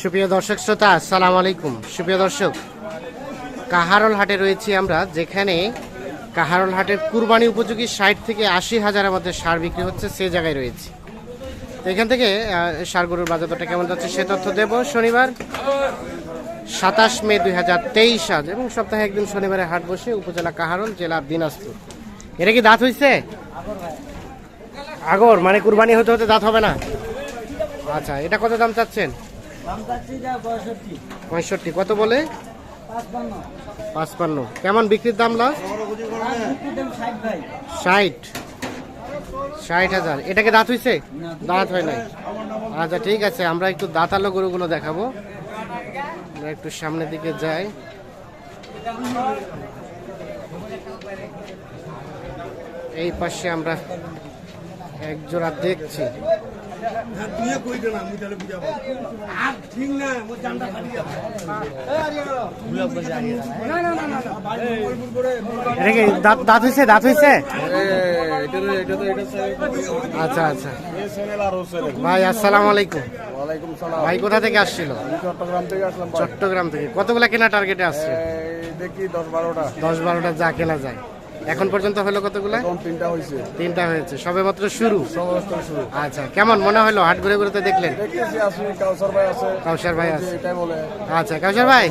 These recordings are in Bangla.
সুপ্রিয় দর্শক শ্রোতা, আসসালামু আলাইকুম। সুপ্রিয় দর্শক, কাহারল হাটে রয়েছি আমরা, যেখানে কাহারল হাটের কুরবানি উপযোগী ষাট থেকে আশি হাজারের মধ্যে সার বিক্রি হচ্ছে, সে জায়গায় রয়েছি। এখান থেকে সার গরুর বাজার দরটা কেমন যাচ্ছে সে তথ্য দেব শনিবার, সাতাশ মে দুই হাজার তেইশ আজ, এবং সপ্তাহে একদিন শনিবারে হাট বসে উপজেলা কাহারল, জেলা দিনাজপুর। এটা কি দাঁত হইছে? আগর মানে কুরবানি হতে হতে দাঁত হবে না? আচ্ছা এটা কত দাম চাচ্ছেন? পঁয়ষট্টি। কত বলে? পাঁচপান্ন। কেমন বিক্রির দাম লাস্ট ষাট ষাট। হাজার। এটাকে দাঁত হইছে? না। দাঁত হয় নাই। আচ্ছা ঠিক আছে আমরা একটু দাঁতালো গরুগুলো দেখাবো। আমরা একটু সামনের দিকে যাই। এই পাশে আমরা এক জোড়া দেখছি এটা কি দাঁত দাঁত হইছে দাঁত হইছে? আচ্ছা আচ্ছা। ভাই আসসালামু আলাইকুম। ওয়ালাইকুম সালাম। ভাই কোথা থেকে আসছিল? চট্টগ্রাম থেকে আসলাম চট্টগ্রাম থেকে। কতগুলা কেনা টার্গেটে আসছে? দেখি দশ বারোটা। দশ বারোটা যা কেনা যায়। এখন পর্যন্ত হলো কতগুলা? তিনটা হয়েছে। তিনটা হয়েছে। সবে মাত্র শুরু। শুরু আচ্ছা কেমন মনে হলো? হাট ঘুরে ঘুরে দেখলেন? কাউসার ভাই আছে। কাউসার ভাই আছে। এটাই বলে। আচ্ছা কাউসার ভাই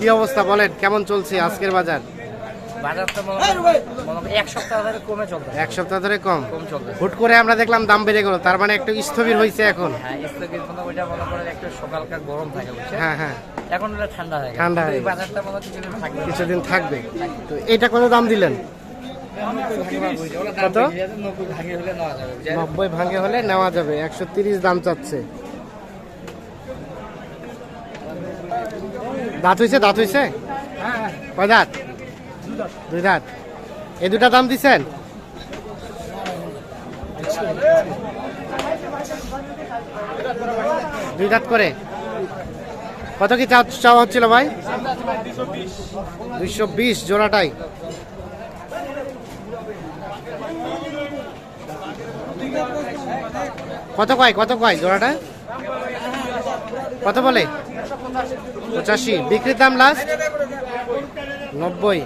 কি অবস্থা বলেন? কেমন চলছে আজকের বাজার? এক সপ্তাহ ধরে কমে চলতে এক সপ্তাহ ধরে কম? কম হুট করে আমরা দেখলাম দাম বেড়ে গেল তার মানে একটু স্থবির হয়েছে এখন। হ্যাঁ হয় হ্যাঁ হ্যাঁ। এখন ঠান্ডা হয়ে মনে হয় কিছুদিন থাকবে। তো এটা কত দাম দিলেন? নব্বই ভাঙে হলে নেওয়া যাবে, একশো তিরিশ দাম চাচ্ছে। দাঁত হইছে দাঁত হইছে কয় দাঁত? দুই দাঁত। এই দুটা দাম দিছেন দুই দাঁত করে। কত কি চাওয়া হচ্ছিল ভাই? দুইশো বিশ জোড়াটাই। কত কয় কত কয় জোড়াটা? কত বলে? পঁচাশি। বিক্রির দাম লাস্ট নব্বই।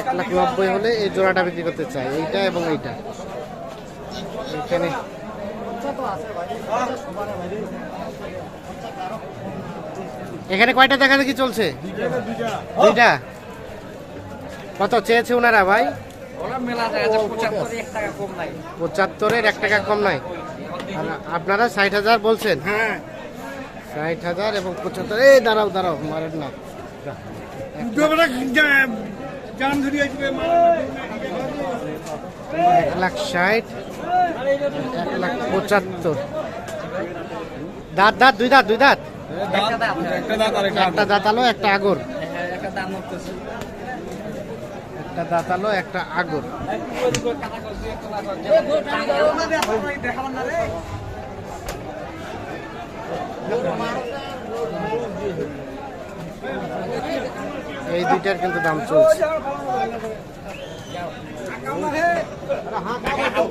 এক লাখ নব্বই হলে এই জোড়াটা বিক্রি করতে চাই। এইটা এবং এইটা। এখানে এখানে কয়টা দেখা দেখি চলছে? দুইটা। কত চেয়েছে ওনারা ভাই? পঁচাত্তরের এক টাকা কম নাই। আপনারা ষাট হাজার বলছেন? হ্যাঁ। ষাট হাজার এবং পঁচাত্তর। এই দাঁড়াও দাঁড়াও মারেন না। এক লাখ ষাট এক লাখ পঁচাত্তর। দাঁত দাঁত দুই দাঁত দুই দাঁত। একটা দাঁত আলো একটা আগর একটা উঠতেছে একটা আগর এই দুইটার কিন্তু দাম চলছে।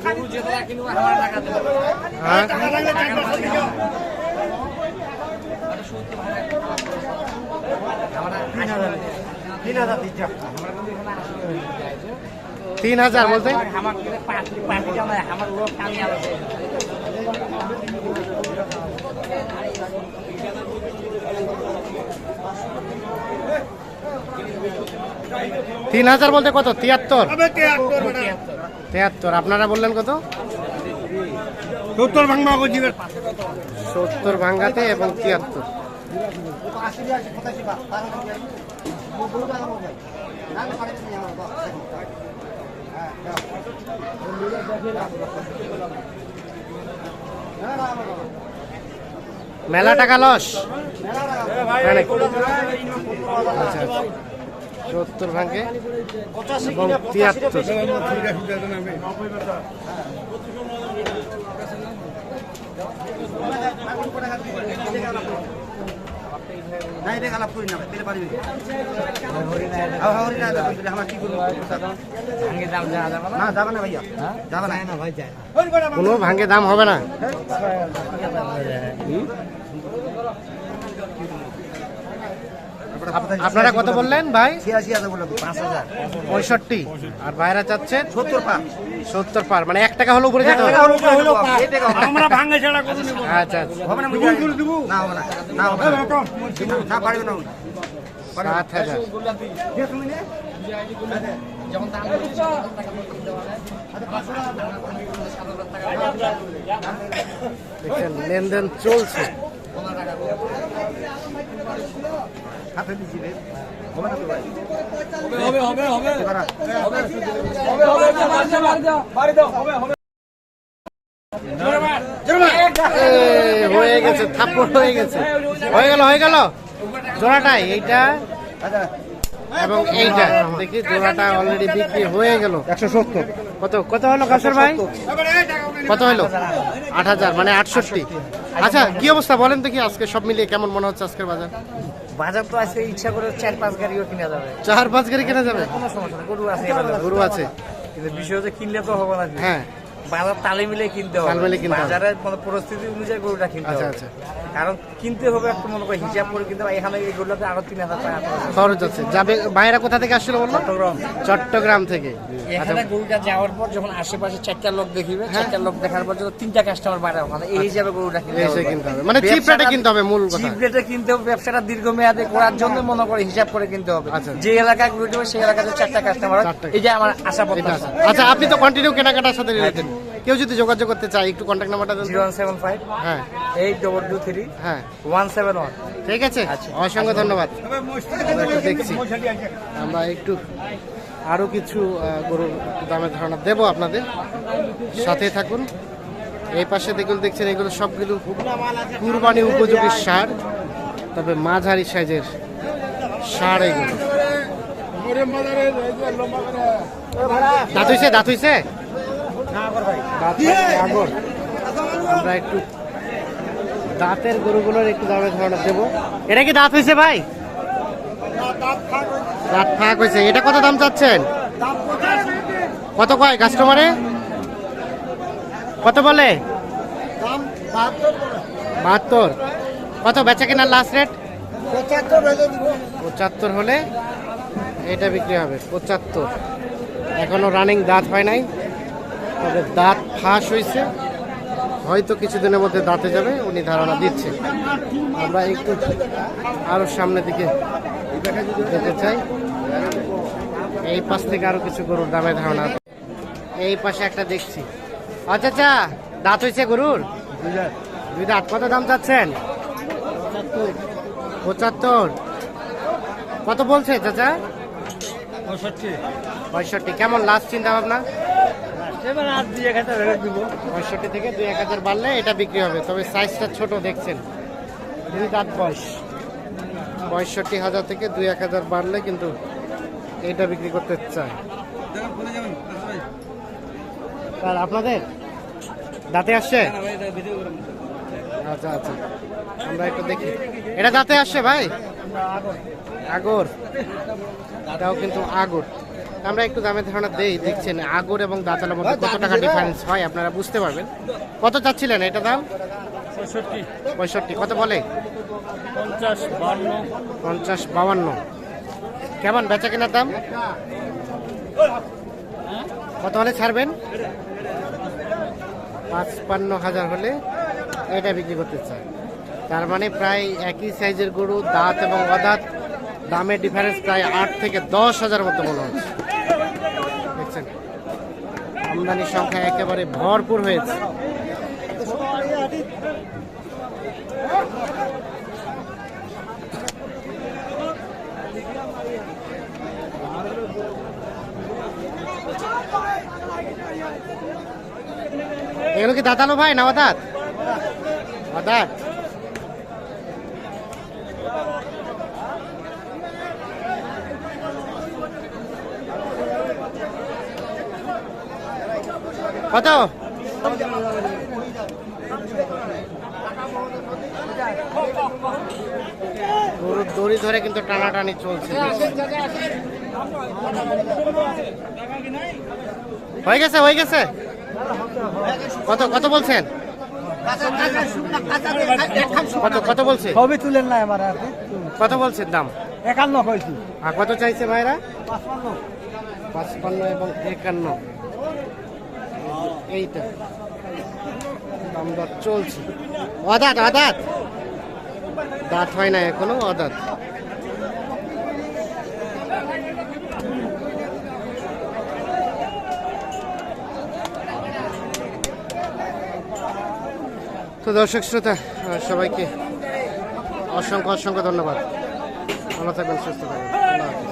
গরু যেগুলা কিনবো আমার টাকা দেবে হ্যাঁ তিন হাজার বলতে? তিন হাজার বলতে কত? তিয়াত্তর? তিয়াত্তর আপনারা বললেন কত? সত্তর ভাঙবা সত্তর ভাঙ্গাতে এবং তিয়াত্তর। মেলা টাকা লস? আচ্ছা সত্তর এবং তিয়াত্তর। নাই রে গালাপ করি না পারিবি হরি না দিলে আমার কি করব? না? না যাবে না ভাইয়া। যাবে না। ভাই যায় কোনো ভাঙ্গে দাম হবে না। আপনারা কত বললেন? ভাই? পঁয়ষট্টি। আর ভাইরা চাচ্ছেন? সত্তর পা সত্তর পার মানে এক টাকা হলো উপরে যেতে হবে। আমরা আচ্ছা আচ্ছা। হবে না মুখে না হবে না হবে না হয়। লেনদেন চলছে হাতে দিচ্ছি রে হবে না তো ভাই এ, হয়ে গেছে থাপ্পড় হয়ে গেছে। হয়ে গেল হয়ে গেল। জোড়াটাই এইটা আচ্ছা। এবং এইটা। দেখি জোড়াটা অলরেডি বিক্রি হয়ে গেল। একশো সত্তর। কত কত হলো কাসর ভাই? কত হলো? আট হাজার মানে আটষট্টি। আচ্ছা কি অবস্থা? বলেন দেখি আজকে সব মিলিয়ে কেমন মনে হচ্ছে আজকের বাজার? বাজার তো আজকে ইচ্ছা করে চার পাঁচ গাড়িও কিনা যাবে। চার পাঁচ গাড়ি কেনা যাবে? কোনো সমস্যা গরু আছে গরু আছে। কিন্তু বিষয় হচ্ছে কিনলে তো হবে না হ্যাঁ। বাজার তালে মিলে কিনতে হবে। বাজারের মানে পরিস্থিতি অনুযায়ী গরুটা কিনতে আচ্ছা আচ্ছা। কারণ কিনতে হবে একটা মনে করে হিসাব করে কিনতে হবে। এখানে এই গরুটাতে আরও তিন হাজার টাকা খরচ আছে যাবে বাইরা কোথা থেকে আসছিল বলল? চট্টগ্রাম। চট্টগ্রাম থেকে। এখানে গরুটা যাওয়ার পর যখন আশেপাশে চারটা লোক দেখিবে চারটা লোক দেখার পর যখন তিনটা কাস্টমার বাড়ে ওখানে এই হিসাবে গরুটা কিনতে হবে। মানে চিপ রেটে কিনতে হবে মূল কথা। চিপ রেটে কিনতে হবে ব্যবসাটা দীর্ঘমেয়াদে করার জন্য মনে করে হিসাব করে কিনতে হবে। আচ্ছা। যে এলাকায় গরু সেই এলাকাতে চারটা কাস্টমার। এই যে আমার আশা এটা আচ্ছা আপনি তো কন্টিনিউ কেনাকাটার সাথে রিলেটেড কেউ যদি যোগাযোগ করতে চায় একটু কন্ট্যাক্ট নাম্বারটা দেন জিরো সেভেন ফাইভ হ্যাঁ। এইট ডবল টু থ্রি হ্যাঁ। One seven one. ঠিক আছে? অসংখ্য ধন্যবাদ। দেখছি। আমরা একটু আরও কিছু গরুর দামের ধারণা দেব আপনাদের। সাথে থাকুন। এই পাশে দেখুন দেখছেন এগুলো সবগুলো কুরবানি উপযোগী সার তবে মাঝারি সাইজের সার এগুলো। দাঁত হইছে? দাঁত হইছে? আমরা একটু দাঁতের গরুগুলোর একটু দামের ধারণা দেবো। এটা কি দাঁত হয়েছে ভাই? দাঁত ফাঁক হয়েছে। এটা কত দাম চাচ্ছেন? কত কয় কাস্টমারে কত বলে? বাহাত্তর। কত বেচা কেনার লাস্ট রেট পঁচাত্তর হলে এটা বিক্রি হবে। পঁচাত্তর। এখনও রানিং দাঁত হয় নাই। তবে দাঁত ফাঁস হয়েছে। হয়তো কিছুদিনের মধ্যে দাঁতে যাবে উনি ধারণা দিচ্ছে। আমরা একটু আরও সামনের দিকে যেতে চাই। এই পাশ থেকে আরও কিছু গরুর দামের ধারণা এই পাশে একটা দেখছি। আচ্ছা আচ্ছা দাঁত হয়েছে গরুর? দুই দাঁত। কত দাম চাচ্ছেন? পঁচাত্তর। কত বলছে চাচা? পঁয়ষট্টি। পঁয়ষট্টি। কেমন লাস্ট চিন্তা ভাবনা পঁয়ষট্টি থেকে দুই এক হাজার বাড়লে এটা বিক্রি হবে। তবে সাইজটা ছোট দেখছেন। দুই দাঁত বয়স। পঁয়ষট্টি হাজার থেকে দুই এক হাজার বাড়লে কিন্তু এটা বিক্রি করতে চায়। আর আপনাদের? দাঁতে আসছে? আচ্ছা আচ্ছা। আমরা একটু দেখি। এটা দাঁতে আসছে ভাই? আগর। এটাও কিন্তু আগর। আমরা একটু দামের ধারণা দেই দেখছেন আগর এবং দাঁতালের মধ্যে কত টাকা ডিফারেন্স হয় আপনারা বুঝতে পারবেন। কত চাচ্ছিলেন এটা দাম? পঁয়ষট্টি। পঁয়ষট্টি কত বলে? পঞ্চাশ বাউন্ন পঞ্চাশ বাউান্ন। কেমন বেচা কেনার দাম? কত হলে ছাড়বেন? পাঁচপান্ন হাজার হলে এটা বিক্রি করতে চায় তার মানে প্রায় একই সাইজের গরু দাঁত এবং অদাঁত দামের ডিফারেন্স প্রায় আট থেকে দশ হাজার মতো মনে হচ্ছে। আমদানির সংখ্যা একেবারে ভরপুর হয়েছে। এগুলো কি দাঁতালো ভাই না অদাঁত অদাঁত কত? গরুর দড়ি ধরে কিন্তু টানাটানি চলছে। হয়ে গেছে হয়ে গেছে? কত কত বলছেন? কত কত বলছে? সবই তুলেন না আমার কত বলছেন দাম? একান্ন কইছি। আর কত চাইছে ভাইরা? পাঁচপান্ন। পাঁচপান্ন এবং একান্ন। এইটা দাম দর চলছে। অদাত অদাত। দাঁত হয় না এখনও, অদাত। তো দর্শক শ্রোতা সবাইকে অসংখ্য অসংখ্য ধন্যবাদ। ভালো থাকবেন, সুস্থ থাকবেন।